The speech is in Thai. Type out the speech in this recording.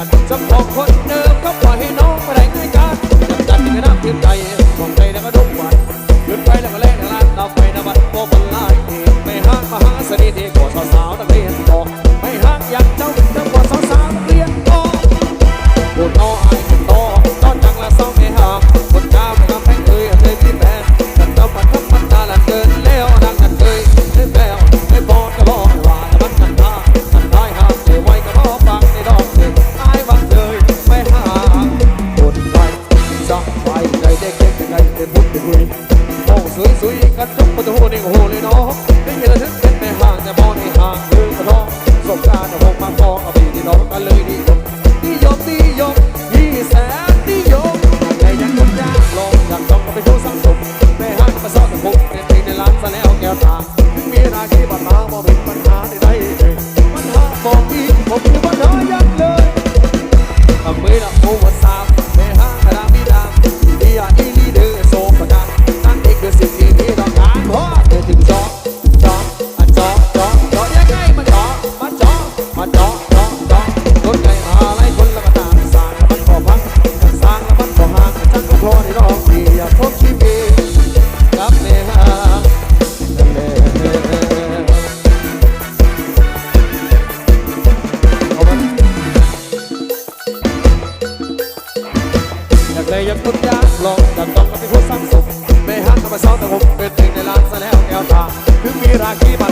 ันจะบอกคนเดิ เด็กเด็กยังไงเป็นบุญเป็นบุญโอ้สวยสวยกันทุกปนะตูนี่โอ้หเลยเนาะไม่มีอะไรทึงเป็น ม่ยังพุทยากลองดันต้องมาเป็นผู้สร้างสุขแม่ฮักเข้ามาซ้อนแต่ผมเป็นเพลงในล้านซะแล้วแก้วตาถึงมีราคีมา